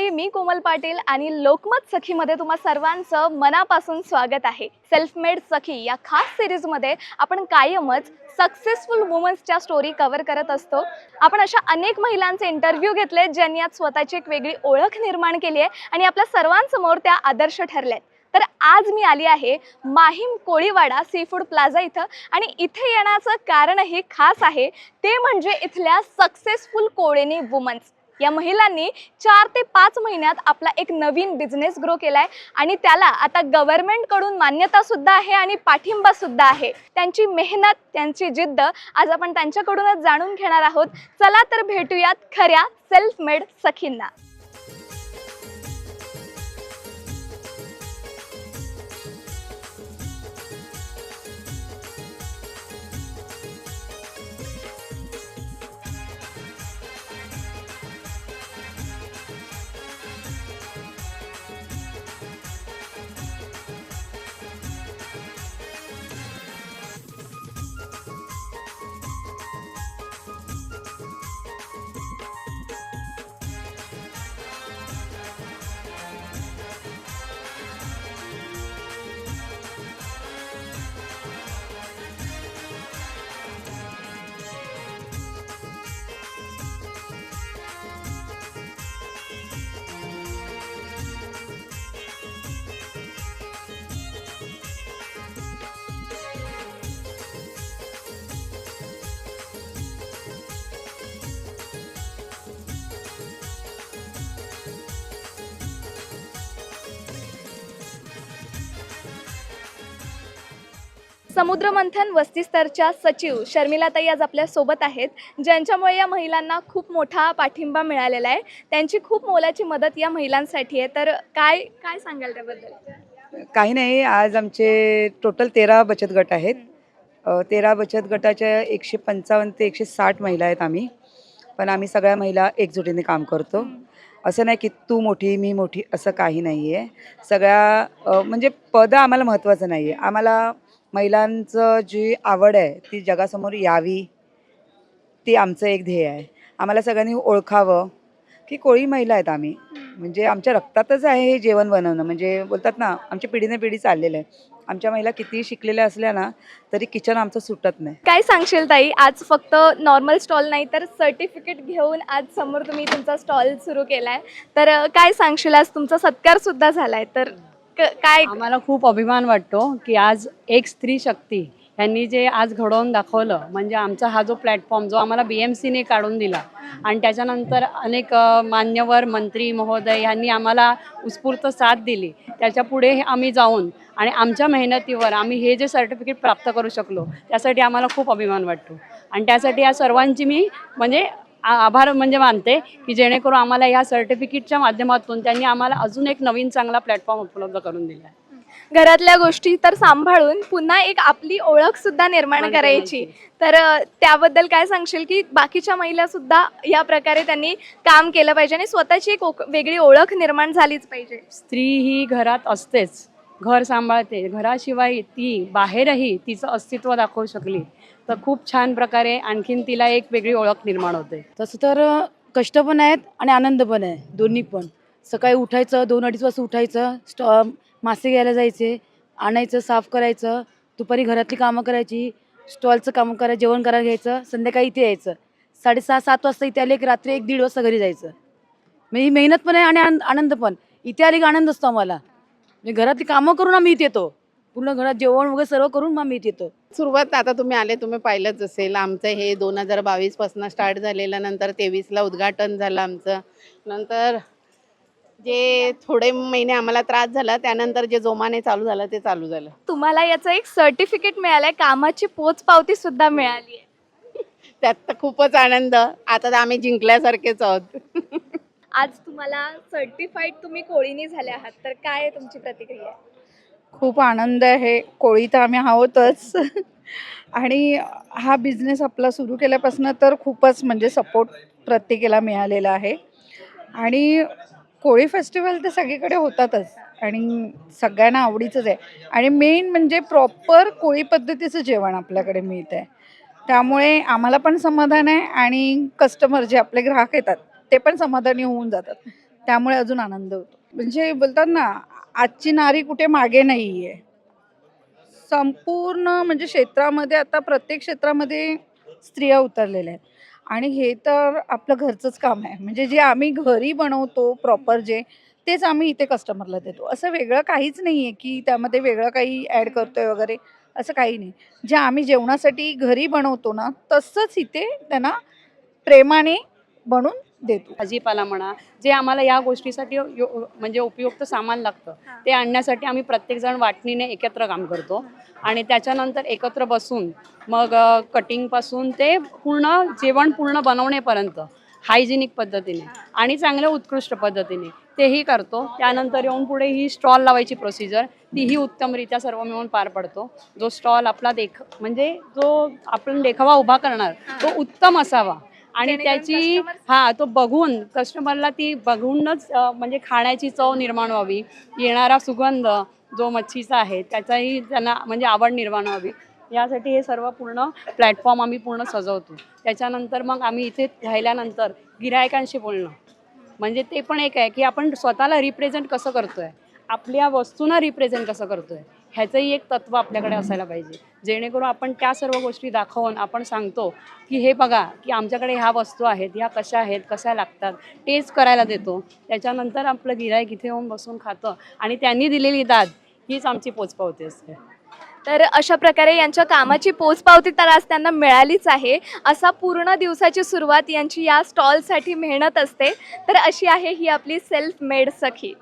मंडळी मी कोमल पाटील आणि लोकमत सखीमध्ये तुम्हा सर्वांचं मनापासून स्वागत आहे. सेल्फ मेड सखी या खास सिरीजमध्ये आपण कायमच सक्सेसफुल वुमन्सच्या स्टोरी कव्हर करत असतो. आपण अशा अनेक महिलांचे इंटरव्ह्यू घेतले ज्यांनी आज स्वतःची एक वेगळी ओळख निर्माण केली आहे आणि आपल्या सर्वांसमोर त्या आदर्श ठरल्या तर आज मी आली आहे Mahim Koliwada seafood plaza इथं आणि इथे येण्याचं कारणही खास आहे. ते म्हणजे इथल्या सक्सेसफुल कोळेनी वुमन्स या महिलांनी चार ते पाच महिन्यात आपला एक नवीन बिझनेस ग्रो केलाय आणि त्याला आता गव्हर्नमेंटकडून मान्यता सुद्धा आहे आणि पाठिंबा सुद्धा आहे. त्यांची मेहनत त्यांची जिद्द आज आपण त्यांच्याकडूनच जाणून घेणार आहोत. चला तर भेटूयात खऱ्या सेल्फ मेड सखींना. समुद्रमंथन वस्तीस्तरच्या सचिव शर्मिलाताई आज आपल्यासोबत आहेत ज्यांच्यामुळे या महिलांना खूप मोठा पाठिंबा मिळालेला आहे. त्यांची खूप मोलाची मदत या महिलांसाठी आहे. तर काय काय सांगाल त्याबद्दल? काही नाही आज आमचे टोटल तेरा बचत गट आहेत. तेरा बचत गटाच्या एकशे पंचावन्न ते एकशे साठ महिला आहेत आम्ही. पण आम्ही सगळ्या महिला एकजुटीने काम करतो. असं नाही की तू मोठी मी मोठी असं काही नाही आहे सगळ्या म्हणजे पदं आम्हाला महत्त्वाचं नाही आहे आम्हाला महिलांचं जी आवड आहे ती जगासमोर यावी ती आमचं एक ध्येय आहे. आम्हाला सगळ्यांनी ओळखावं की कोळी महिला आहेत आम्ही. म्हणजे आमच्या रक्तातच आहे हे जेवण बनवणं. म्हणजे बोलतात ना आमच्या पिढीने पिढी चाललेलं आहे. आमच्या महिला कितीही शिकलेल्या असल्या ना तरी किचन आमचं सुटत नाही. काय सांगशील ताई? आज फक्त नॉर्मल स्टॉल नाही तर सर्टिफिकेट घेऊन आज समोर तुम्ही तुमचा स्टॉल सुरू केला आहे तर काय सांगशील? आज तुमचा सत्कार सुद्धा आहे तर काय आम्हाला खूप अभिमान वाटतो की आज एक स्त्री शक्ती यांनी जे आज घडवून दाखवलं म्हणजे आमचा हा जो प्लॅटफॉर्म जो आम्हाला बी एम सीने काढून दिला आणि त्याच्यानंतर अनेक मान्यवर मंत्री महोदय यांनी आम्हाला उत्स्फूर्त साथ दिली. त्याच्या पुढे आम्ही जाऊन आणि आमच्या मेहनतीवर आम्ही हे जे सर्टिफिकेट प्राप्त करू शकलो त्यासाठी आम्हाला खूप अभिमान वाटतो. आणि त्यासाठी या सर्वांची मी म्हणजे आभार म्हणजे मानते की जेणेकरून आम्हाला या सर्टिफिकेटच्या माध्यमातून त्यांनी आम्हाला अजून एक नवीन चांगला प्लॅटफॉर्म उपलब्ध करून दिला आहे. घरातल्या गोष्टी तर सांभाळून पुन्हा एक आपली ओळख सुद्धा निर्माण करायची. तर त्याबद्दल काय सांगशील की बाकीच्या महिला सुद्धा या प्रकारे त्यांनी काम केलं पाहिजे आणि स्वतःची एक वेगळी ओळख निर्माण झालीच पाहिजे. स्त्री ही घरात असतेच. घर सांभाळते. घराशिवाय ती बाहेरही तिचं अस्तित्व दाखवू शकली. तर खूप छान प्रकारे आणखीन तिला एक वेगळी ओळख निर्माण होते. तसं तर कष्ट पण आहेत आणि आनंद पण आहे दोन्ही पण. सकाळी उठायचं दोन अडीच वाजता उठायचं स्टॉ मासे घ्यायला जायचे आणायचं साफ करायचं दुपारी घरातली कामं करायची स्टॉलचं कामं करायचं जेवण करायला घ्यायचं संध्याकाळी इथे यायचं. साडेसहा सात वाजता इथे आले की रात्री एक दीड वाजता घरी जायचं. म्हणजे ही मेहनत पण आहे आणि आनंद पण. इथे आले की आनंद असतो आम्हाला. म्हणजे घरातली कामं करून आम्ही इथे येतो. पूर्ण घरात जेवण वगैरे सर्व करून मग इथे येतो सुरुवात आता तुम्ही आले तुम्ही पाहिलंच असेल. आमचं हे दोन हजार बावीसपासून स्टार्ट झालेलं नंतर तेवीसला उद्घाटन झालं आमचं. नंतर जे थोडे महिने आम्हाला त्रास झाला त्यानंतर जे जोमाने चालू झालं ते चालू झालं. तुम्हाला याचं एक सर्टिफिकेट मिळालंय कामाची पोचपावती सुद्धा मिळाली आहे. त्यात तर खूपच आनंद. आता तर आम्ही जिंकल्यासारखेच आहोत. आज तुम्हाला सर्टिफाईड तुम्ही कोळीनी झाले आहात तर काय आहे तुमची प्रतिक्रिया? खूप आनंद आहे. कोळी तर आम्ही आहोतच. आणि हा बिझनेस आपला सुरू केल्यापासून तर खूपच म्हणजे सपोर्ट प्रत्येकाला मिळालेला आहे. आणि कोळी फेस्टिवल तर सगळीकडे होतातच. आणि सगळ्यांना आवडीचंच आहे. आणि मेन म्हणजे प्रॉपर कोळी पद्धतीचं जेवण आपल्याकडे मिळतं आहे त्यामुळे आम्हाला पण समाधान आहे आणि कस्टमर जे आपले ग्राहक येतात ते पण समाधानी होऊन जातात. त्यामुळे अजून आनंद होतो. म्हणजे बोलतात ना आजची नारी कुठे मागे नाही आहे संपूर्ण म्हणजे क्षेत्रामध्ये आता प्रत्येक क्षेत्रामध्ये स्त्रिया उतरलेल्या आहेत. आणि हे तर आपलं घरचंच काम आहे. म्हणजे जे आम्ही घरी बनवतो प्रॉपर जे तेच आम्ही इथे कस्टमरला देतो. असं वेगळं काहीच नाही आहे की त्यामध्ये वेगळं काही ॲड करतोय वगैरे असं काही नाही. जे आम्ही जेवणासाठी घरी बनवतो ना तसंच इथे त्यांना प्रेमाने बनून देतो. भाजीपाला म्हणा जे आम्हाला या गोष्टीसाठी यो- म्हणजे उपयुक्त सामान लागतं ते आणण्यासाठी आम्ही प्रत्येकजण वाटणीने एकत्र काम करतो. आणि त्याच्यानंतर एकत्र बसून मग कटिंगपासून ते पूर्ण जेवण पूर्ण बनवण्यापर्यंत हायजिनिक पद्धतीने आणि चांगल्या उत्कृष्ट पद्धतीने तेही करतो. त्यानंतर येऊन पुढे ही स्टॉल लावायची प्रोसिजर तीही उत्तमरित्या सर्व मिळून पार पडतो. जो स्टॉल आपला देख म्हणजे जो आपण देखावा उभा करणार तो उत्तम असावा. आणि त्याची हा तो बघून कस्टमरला ती बघूनच म्हणजे खाण्याची चव निर्माण व्हावी येणारा सुगंध जो मच्छीचा आहे त्याचाही त्यांना म्हणजे आवड निर्माण व्हावी. यासाठी हे सर्व पूर्ण प्लॅटफॉर्म आम्ही पूर्ण सजवतो. त्याच्यानंतर मग आम्ही इथे राहिल्यानंतर गिरायकांशी बोलणं. म्हणजे ते पण एक आहे की आपण स्वतःला रिप्रेझेंट कसं करतोय? आपल्या वस्तूंना रिप्रेझेंट कसं करतोय? ह्याचंही एक तत्व आपल्याकडे असायला पाहिजे. जेणेकरून आपण त्या सर्व गोष्टी दाखवून आपण सांगतो की हे बघा की आमच्याकडे ह्या वस्तू आहेत ह्या कशा आहेत कशा लागतात टेस्ट करायला देतो. त्याच्यानंतर आपलं गिरायक इथे येऊन बसून खातं आणि त्यांनी दिलेली दाद हीच आमची पोचपावती असते. तर अशा प्रकारे यांच्या कामाची पोचपावती तर आज त्यांना मिळालीच आहे. असा पूर्ण दिवसाची सुरुवात यांची या स्टॉलसाठी मेहनत असते. तर अशी आहे ही आपली सेल्फ मेड सखी.